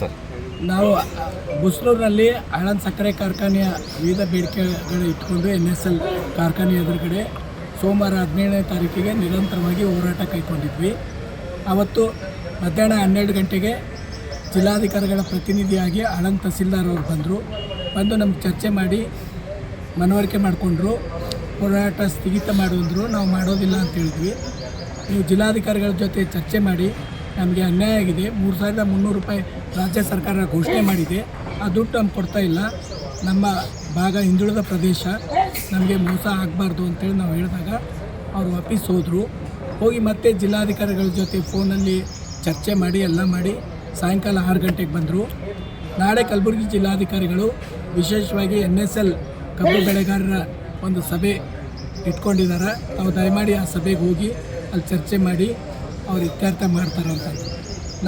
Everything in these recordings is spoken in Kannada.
ಸರ್? ನಾವು ಬುಸ್ನೂರಿನಲ್ಲಿ ಹಳನ್ ಸಕ್ಕರೆ ಕಾರ್ಖಾನೆಯ ವಿವಿಧ ಬೇಡಿಕೆಗಳು ಇಟ್ಕೊಂಡು ಎನ್ ಎಸ್ ಎಲ್ ಕಾರ್ಖಾನೆ ಎದುರುಗಡೆ ಸೋಮವಾರ ಹದಿನೇಳನೇ ತಾರೀಕಿಗೆ ನಿರಂತರವಾಗಿ ಹೋರಾಟ ಕೈಗೊಂಡಿದ್ವಿ. ಅವತ್ತು ಮಧ್ಯಾಹ್ನ ಹನ್ನೆರಡು ಗಂಟೆಗೆ ಜಿಲ್ಲಾಧಿಕಾರಿಗಳ ಪ್ರತಿನಿಧಿಯಾಗಿ ಹಳನ್ ತಹಸೀಲ್ದಾರ್ ಅವರು ಬಂದರು. ಬಂದು ನಮ್ಗೆ ಚರ್ಚೆ ಮಾಡಿ ಮನವರಿಕೆ ಮಾಡಿಕೊಂಡ್ರು. ಹೋರಾಟ ಸ್ಥಗಿತ ಮಾಡುವಂದರು. ನಾವು ಮಾಡೋದಿಲ್ಲ ಅಂತ ಹೇಳಿದ್ವಿ. ನೀವು ಜಿಲ್ಲಾಧಿಕಾರಿಗಳ ಜೊತೆ ಚರ್ಚೆ ಮಾಡಿ ನಮಗೆ ಅನ್ಯಾಯ ಆಗಿದೆ. ಮೂರು ಸಾವಿರದ ಮುನ್ನೂರು ರೂಪಾಯಿ ರಾಜ್ಯ ಸರ್ಕಾರ ಘೋಷಣೆ ಮಾಡಿದೆ. ಆ ದುಡ್ಡು ನಮ್ಗೆ ಕೊಡ್ತಾ ಇಲ್ಲ. ನಮ್ಮ ಭಾಗ ಹಿಂದುಳಿದ ಪ್ರದೇಶ ನಮಗೆ ಮೋಸ ಆಗಬಾರ್ದು ಅಂತೇಳಿ ನಾವು ಹೇಳಿದಾಗ ಅವರು ವಾಪಸ್ ಹೋದರು. ಹೋಗಿ ಮತ್ತೆ ಜಿಲ್ಲಾಧಿಕಾರಿಗಳ ಜೊತೆ ಫೋನಲ್ಲಿ ಚರ್ಚೆ ಮಾಡಿ, ಎಲ್ಲ ಮಾಡಿ ಸಾಯಂಕಾಲ ಆರು ಗಂಟೆಗೆ ಬಂದರು. ನಾಳೆ ಕಲಬುರಗಿ ಜಿಲ್ಲಾಧಿಕಾರಿಗಳು ವಿಶೇಷವಾಗಿ ಎನ್ ಎಸ್ ಎಲ್ ಕಬ್ಬು ಬೆಳೆಗಾರರ ಒಂದು ಸಭೆ ಇಟ್ಕೊಂಡಿದ್ದಾರೆ. ತಾವು ದಯಮಾಡಿ ಆ ಸಭೆಗೆ ಹೋಗಿ ಅಲ್ಲಿ ಚರ್ಚೆ ಮಾಡಿ ಅವ್ರು ಇತ್ಯರ್ಥ ಮಾಡ್ತಾರೆ ಅಂತ.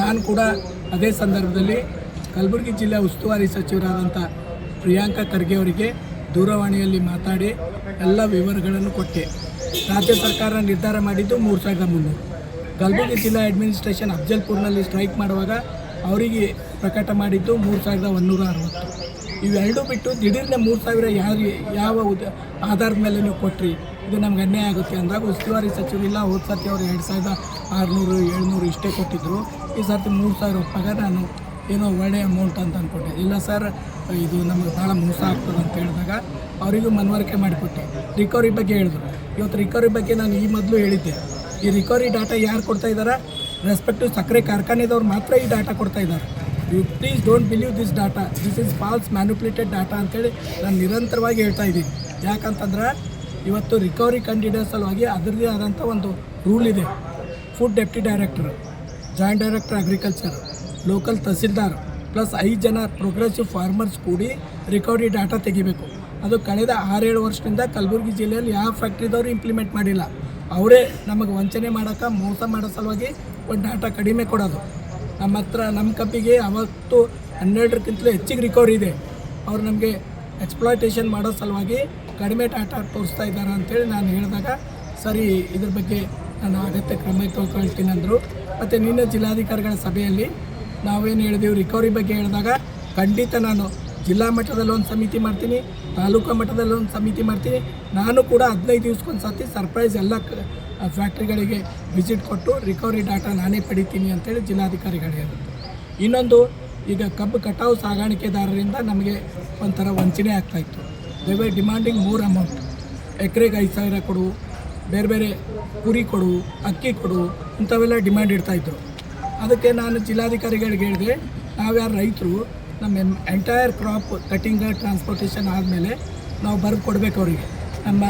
ನಾನು ಕೂಡ ಅದೇ ಸಂದರ್ಭದಲ್ಲಿ ಕಲಬುರಗಿ ಜಿಲ್ಲೆ ಉಸ್ತುವಾರಿ ಸಚಿವರಾದಂಥ ಪ್ರಿಯಾಂಕಾ ಖರ್ಗೆ ಅವರಿಗೆ ದೂರವಾಣಿಯಲ್ಲಿ ಮಾತಾಡಿ ಎಲ್ಲ ವಿವರಗಳನ್ನು ಕೊಟ್ಟೆ. ರಾಜ್ಯ ಸರ್ಕಾರ ನಿರ್ಧಾರ ಮಾಡಿದ್ದು ಮೂರು ಸಾವಿರದ ಮುನ್ನೂರು. ಕಲಬುರಗಿ ಜಿಲ್ಲಾ ಅಡ್ಮಿನಿಸ್ಟ್ರೇಷನ್ ಅಫ್ಜಲ್ಪುರ್ನಲ್ಲಿ ಸ್ಟ್ರೈಕ್ ಮಾಡುವಾಗ ಅವರಿಗೆ ಪ್ರಕಟ ಮಾಡಿದ್ದು ಮೂರು ಸಾವಿರದ ಒಂದೂರ ಅರವತ್ತು. ಇವೆರಡೂ ಬಿಟ್ಟು ದಿಢೀರ್ನೆ ಮೂರು ಸಾವಿರ ಯಾರು ಯಾವ ಉದ ಆಧಾರದ ಮೇಲೆ ನೀವು ಕೊಟ್ರಿ? ಇದು ನಮ್ಗೆ ಅನ್ಯಾಯ ಆಗುತ್ತೆ ಅಂದಾಗ ಉಸ್ತುವಾರಿ ಸಚಿವರು ಇಲ್ಲ, ಹೋದ ಸರ್ತಿ ಅವರು ಎರಡು ಸಾವಿರದ ಆರುನೂರು, ಏಳ್ನೂರು ಇಷ್ಟೇ ಕೊಟ್ಟಿದ್ದರು ಈ ಸರ್ತಿ ಮೂರು ಸಾವಿರ ರೂಪಾಯಿಗೆ ನಾನು ಏನೋ ಒಳ್ಳೆ ಅಮೌಂಟ್ ಅಂತ ಅಂದ್ಕೊಟ್ಟೆ ಇಲ್ಲ ಸರ್, ಇದು ನಮಗೆ ಭಾಳ ಮೋಸ ಆಗ್ತದೆ ಅಂತ ಹೇಳಿದಾಗ ಅವರಿಗೂ ಮನವರಿಕೆ ಮಾಡಿಕೊಟ್ಟೆ. ರಿಕವರಿ ಬಗ್ಗೆ ಹೇಳಿದ್ರು. ಇವತ್ತು ರಿಕವರಿ ಬಗ್ಗೆ ನಾನು ಈ ಮೊದಲು ಹೇಳಿದ್ದೆ. ಈ ರಿಕವರಿ ಡಾಟಾ ಯಾರು ಕೊಡ್ತಾ ಇದ್ದಾರೆ ರೆಸ್ಪೆಕ್ಟಿವ್ ಸಕ್ಕರೆ ಕಾರ್ಖಾನೆದವ್ರು ಮಾತ್ರ ಈ ಡಾಟಾ ಕೊಡ್ತಾ ಇದ್ದಾರೆ you please don't believe this data this is false manipulated data ಅಂತೇಳಿ ನಾನು ನಿರಂತರವಾಗಿ ಹೇಳ್ತಾ ಇದ್ದೀನಿ. ಯಾಕಂತಂದ್ರೆ ಇವತ್ತು ರಿಕವರಿ ಕಂಡಿಡೋ ಸಲುವಾಗಿ ಅದರದೇ ಆದಂಥ ಒಂದು ರೂಲ್ ಇದೆ. Food deputy director joint director agriculture local tahsildar plus ಐದು ಜನ ಪ್ರೋಗ್ರೆಸಿವ್ ಫಾರ್ಮರ್ಸ್ ಕೂಡಿ ರಿಕವರಿ ಡಾಟಾ ತೆಗಿಬೇಕು. ಅದು ಕಳೆದ ಆರೇಳು ವರ್ಷದಿಂದ ಕಲಬುರಗಿ ಜಿಲ್ಲೆಯಲ್ಲಿ ಯಾವ ಫ್ಯಾಕ್ಟ್ರಿದವರು ಇಂಪ್ಲಿಮೆಂಟ್ ಮಾಡಿಲ್ಲ. ಅವರೇ ನಮಗೆ ವಂಚನೆ ಮಾಡೋಕೆ, ಮೋಸ ಮಾಡೋ ಸಲುವಾಗಿ ಒಂದು ಡಾಟಾ ಕಡಿಮೆ ಕೊಡೋದು. ನಮ್ಮ ಹತ್ರ, ನಮ್ಮ ಕಬ್ಬಿಗೆ ಅವತ್ತು ಹನ್ನೆರಡಕ್ಕಿಂತಲೂ ಹೆಚ್ಚಿಗೆ ರಿಕವರಿ ಇದೆ. ಅವ್ರು ನಮಗೆ ಎಕ್ಸ್ಪ್ಲಾಯ್ಟೇಷನ್ ಮಾಡೋ ಸಲುವಾಗಿ ಕಡಿಮೆ ಡಾಟಾ ತೋರಿಸ್ತಾ ಇದ್ದಾರೆ ಅಂತೇಳಿ ನಾನು ಹೇಳಿದಾಗ, ಸರಿ, ಇದ್ರ ಬಗ್ಗೆ ನಾನು ಅಗತ್ಯ ಕ್ರಮ ತೊಗೊಳ್ತೀನಿ ಅಂದರು ಮತ್ತು ನಿನ್ನೆ ಜಿಲ್ಲಾಧಿಕಾರಿಗಳ ಸಭೆಯಲ್ಲಿ ನಾವೇನು ಹೇಳಿದೆವು ರಿಕವರಿ ಬಗ್ಗೆ ಹೇಳಿದಾಗ, ಖಂಡಿತ ನಾನು ಜಿಲ್ಲಾ ಮಟ್ಟದಲ್ಲಿ ಒಂದು ಸಮಿತಿ ಮಾಡ್ತೀನಿ, ತಾಲೂಕು ಮಟ್ಟದಲ್ಲಿ ಒಂದು ಸಮಿತಿ ಮಾಡ್ತೀನಿ. ನಾನು ಕೂಡ ಹದಿನೈದು ದಿವ್ಸಕ್ಕೊಂದು ಸತಿ ಸರ್ಪ್ರೈಸ್ ಎಲ್ಲ ಫ್ಯಾಕ್ಟ್ರಿಗಳಿಗೆ ವಿಸಿಟ್ ಕೊಟ್ಟು ರಿಕವರಿ ಡಾಟಾ ನಾನೇ ಪಡಿತೀನಿ ಅಂತೇಳಿ ಜಿಲ್ಲಾಧಿಕಾರಿಗಳು ಹೇಳಿದ್ರು. ಇನ್ನೊಂದು, ಈಗ ಕಬ್ಬು ಕಟಾವು ಸಾಗಾಣಿಕೆದಾರರಿಂದ ನಮಗೆ ಒಂಥರ ವಂಚನೆ ಆಗ್ತಾಯಿತ್ತು they were demanding more amount ಎಕರೆಗೆ ಐದು ಸಾವಿರ ಕೊಡು, ಬೇರೆ ಬೇರೆ ಕುರಿ ಕೊಡು, ಅಕ್ಕಿ ಕೊಡು, ಇಂಥವೆಲ್ಲ ಡಿಮ್ಯಾಂಡ್ ಇಡ್ತಾಯಿದ್ರು ಅದಕ್ಕೆ ನಾನು ಜಿಲ್ಲಾಧಿಕಾರಿಗಳಿಗೆ ಹೇಳಿದೆ ನಾವ್ಯಾರು ರೈತರು ನಮ್ಮ ಎಂಟೈರ್ ಕ್ರಾಪ್ ಕಟಿಂಗ್ ಟ್ರಾನ್ಸ್ಪೋರ್ಟೇಷನ್ ಆದಮೇಲೆ ನಾವು ಬರೆದು ಕೊಡಬೇಕು ಅವರಿಗೆ. ನಮ್ಮ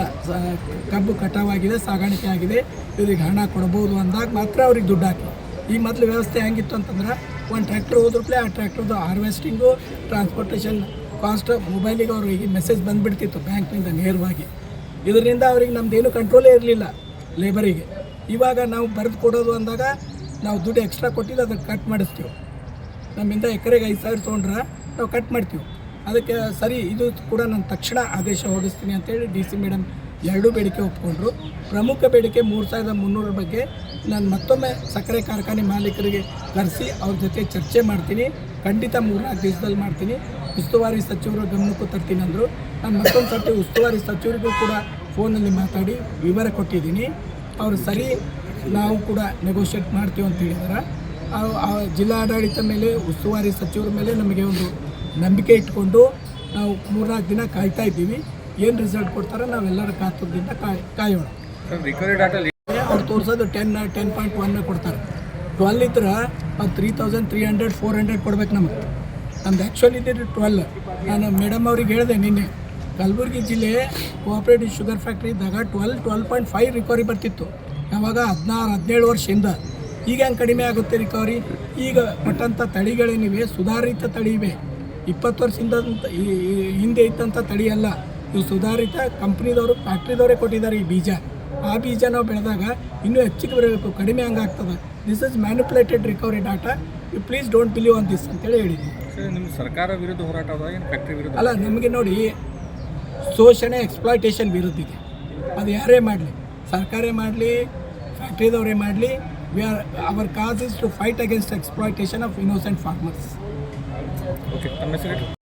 ಕಬ್ಬು ಕಟಾವಾಗಿದೆ, ಸಾಗಾಣಿಕೆ ಆಗಿದೆ, ಇವ್ರಿಗೆ ಹಣ ಕೊಡ್ಬೋದು ಅಂದಾಗ ಮಾತ್ರ ಅವ್ರಿಗೆ ದುಡ್ಡು ಹಾಕಿ. ಈ ಮೊದಲು ವ್ಯವಸ್ಥೆ ಹೆಂಗಿತ್ತು ಅಂತಂದ್ರೆ, ಒಂದು ಟ್ರ್ಯಾಕ್ಟ್ರ್ ಹೋದ್ರಪ್ಲೆ ಆ ಟ್ರ್ಯಾಕ್ಟರ್ದು ಹಾರ್ವೆಸ್ಟಿಂಗು ಟ್ರಾನ್ಸ್ಪೋರ್ಟೇಷನ್ ಕಾಸ್ಟ್ ಮೊಬೈಲಿಗೆ ಅವ್ರಿಗೆ ಮೆಸೇಜ್ ಬಂದುಬಿಡ್ತಿತ್ತು ಬ್ಯಾಂಕ್ನಿಂದ ನೇರವಾಗಿ. ಇದರಿಂದ ಅವ್ರಿಗೆ ನಮ್ಮದೇನು ಕಂಟ್ರೋಲೇ ಇರಲಿಲ್ಲ ಲೇಬರಿಗೆ ಇವಾಗ ನಾವು ಬರೆದು ಕೊಡೋದು ಅಂದಾಗ ನಾವು ದುಡ್ಡು ಎಕ್ಸ್ಟ್ರಾ ಕೊಟ್ಟಿದ್ದು ಅದನ್ನು ಕಟ್ ಮಾಡಿಸ್ತೀವಿ. ನಮ್ಮಿಂದ ಎಕರೆಗೆ ಐದು ಸಾವಿರ ತೊಗೊಂಡ್ರೆ ನಾವು ಕಟ್ ಮಾಡ್ತೀವಿ. ಅದಕ್ಕೆ ಸರಿ, ಇದು ಕೂಡ ನಾನು ತಕ್ಷಣ ಆದೇಶ ಹೊರಡಿಸ್ತೀನಿ ಅಂತೇಳಿ ಡಿ ಸಿ ಮೇಡಮ್ ಎರಡೂ ಬೇಡಿಕೆ ಒಪ್ಕೊಂಡ್ರು. ಪ್ರಮುಖ ಬೇಡಿಕೆ ಮೂರು ಸಾವಿರದ ಮುನ್ನೂರ ಬಗ್ಗೆ ನಾನು ಮತ್ತೊಮ್ಮೆ ಸಕ್ಕರೆ ಕಾರ್ಖಾನೆ ಮಾಲೀಕರಿಗೆ ಕರೆಸಿ ಅವ್ರ ಜೊತೆ ಚರ್ಚೆ ಮಾಡ್ತೀನಿ. ಖಂಡಿತ ಮೂರ್ನಾಲ್ಕು ದಿವಸದಲ್ಲಿ ಮಾಡ್ತೀನಿ. ಉಸ್ತುವಾರಿ ಸಚಿವರು ಗಮನಕ್ಕೂ ತರ್ತೀನಿ ಅಂದರು. ನಾನು ಮತ್ತೊಂದು ಸರ್ತಿ ಉಸ್ತುವಾರಿ ಸಚಿವರಿಗೂ ಕೂಡ ಫೋನಲ್ಲಿ ಮಾತಾಡಿ ವಿವರ ಕೊಟ್ಟಿದ್ದೀನಿ. ಅವರು ಸರಿ ನಾವು ಕೂಡ ನೆಗೋಷಿಯೇಟ್ ಮಾಡ್ತೀವಿ ಅಂತ ಹೇಳಿದಾರೆ. ಜಿಲ್ಲಾಡಳಿತ ಮೇಲೆ ಉಸ್ತುವಾರಿ ಸಚಿವರ ಮೇಲೆ ನಮಗೆ ಒಂದು ನಂಬಿಕೆ ಇಟ್ಕೊಂಡು ನಾವು ಮೂರ್ನಾಲ್ಕು ದಿನ ಕಾಯ್ತಾ ಇದ್ದೀವಿ. ಏನು ರಿಸಲ್ಟ್ ಕೊಡ್ತಾರೆ ನಾವೆಲ್ಲರ ಕಾತುರದಿಂದ ಕಾಯ್ ಕಾಯೋಣ. ಅವ್ರು ತೋರಿಸೋದು ಟೆನ್ ಟೆನ್ ಪಾಯಿಂಟ್ ಒನ್ ಕೊಡ್ತಾರೆ. ಟ್ವೆಲ್ ಇದ್ರೆ ಅವ್ರು three thousand three hundred four hundred ಕೊಡ್ಬೇಕು ನಮಗೆ. ನಮ್ದು ಆ್ಯಕ್ಚುಲಿ ಇದ್ದಿದ್ದು ಟ್ವೆಲ್ ನಾನು ಮೇಡಮ್ ಅವ್ರಿಗೆ ಹೇಳಿದೆ ನಿನ್ನೆ, ಕಲಬುರಗಿ ಜಿಲ್ಲೆ ಕೋಆಪ್ರೇಟಿವ್ ಶುಗರ್ ಫ್ಯಾಕ್ಟ್ರಿ ಇದ್ದಾಗ twelve twelve point five recovery ಬರ್ತಿತ್ತು. ಯಾವಾಗ? ಹದಿನಾರು, ಹದಿನೇಳು ವರ್ಷದಿಂದ. ಈಗ ಹೆಂಗೆ ಕಡಿಮೆ ಆಗುತ್ತೆ ರಿಕವರಿ ಈಗ ಕೊಟ್ಟಂಥ ತಳಿಗಳೇನಿವೆ, ಸುಧಾರಿತ ತಳಿ ಇವೆ ಇಪ್ಪತ್ತು ವರ್ಷದಿಂದ ಹಿಂದೆ ಇದ್ದಂಥ ತಳಿ ಅಲ್ಲ. ಇವು ಸುಧಾರಿತ ಕಂಪ್ನಿದವರು ಫ್ಯಾಕ್ಟ್ರಿದವರೇ ಕೊಟ್ಟಿದ್ದಾರೆ ಈ ಬೀಜ. ಆ ಬೀಜ ನಾವು ಬೆಳೆದಾಗ ಇನ್ನೂ ಹೆಚ್ಚಿಗೆ ಬರಬೇಕು, ಕಡಿಮೆ ಹಂಗಾಗ್ತದೆ this is manipulated recovery data you please don't believe on this ಅಂತೇಳಿ ಹೇಳಿದ್ದೀನಿ ನಿಮ್ಮ ಸರ್ಕಾರ ವಿರುದ್ಧ ಹೋರಾಟ ಏನು ಫ್ಯಾಕ್ಟ್ರಿ ವಿರುದ್ಧ? ಅಲ್ಲ ನಮಗೆ ನೋಡಿ ಶೋಷಣೆ ಎಕ್ಸ್ಪ್ಲಾಯ್ಟೇಷನ್ ವಿರುದ್ಧ ಇದೆ. ಅದು ಯಾರೇ ಮಾಡಲಿ ಸರ್ಕಾರೇ ಮಾಡಲಿ ಫ್ಯಾಕ್ಟ್ರಿದವರೇ ಮಾಡಲಿ we are our cause is to fight against exploitation of innocent farmers okay